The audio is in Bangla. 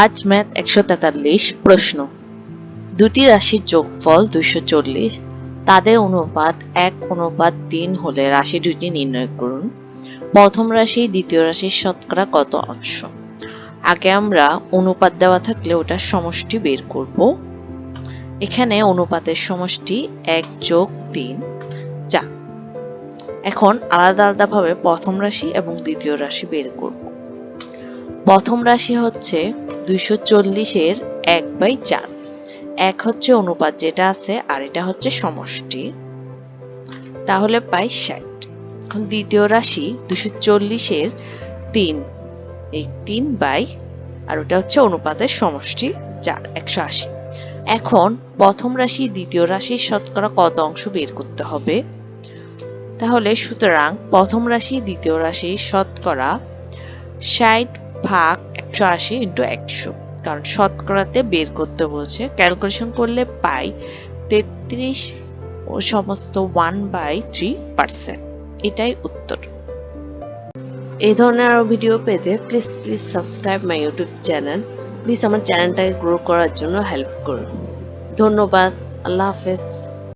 আজ ম্যাথ একশো তেতাল্লিশ প্রশ্ন। দুটি রাশির যোগফল দুইশো চল্লিশ। তাদের অনুপাত এক, অনুপাত তিন হলে রাশি দুটি নির্ণয় করুন। প্রথম রাশি, দ্বিতীয় রাশির শতকরা কত অংশ? আগে আমরা অনুপাত দেওয়া থাকলে ওটার সমষ্টি বের করব। এখানে অনুপাতের সমষ্টি এক যোগ তিন। চার এখন আলাদা আলাদাভাবে প্রথম রাশি এবং দ্বিতীয় রাশি বের করব। প্রথম রাশি হচ্ছে দুইশো চল্লিশের এক বাই চার। এক হচ্ছে অনুপাত যেটা আছে, আর এটা হচ্ছে সমষ্টি। তাহলে পাই ষাট। এখন দ্বিতীয় রাশি দুশো চল্লিশের তিন। এই তিন বাই, আর ওটা হচ্ছে অনুপাতের সমষ্টি চার, একশো আশি। এখন প্রথম রাশি, দ্বিতীয় রাশির শতকরা কত অংশ বের করতে হবে? তাহলে সুতরাং প্রথম রাশি, দ্বিতীয় রাশি শতকরা ষাট ভাগ একশো আশি ইন্টু একশো। কারণ শতকরাতে বের করতে বলছে। ক্যালকুলেশন করলে পাই তেত্রিশ ও সমস্ত ওয়ান বাই থ্রি পার্সেন্ট। এটাই উত্তর। এই ধরনের আরও ভিডিও পেতে please please subscribe my YouTube channel. Please আমার চ্যানেলটাকে গ্রো করার জন্য হেল্প করুন। ধন্যবাদ। আল্লাহ হাফেজ।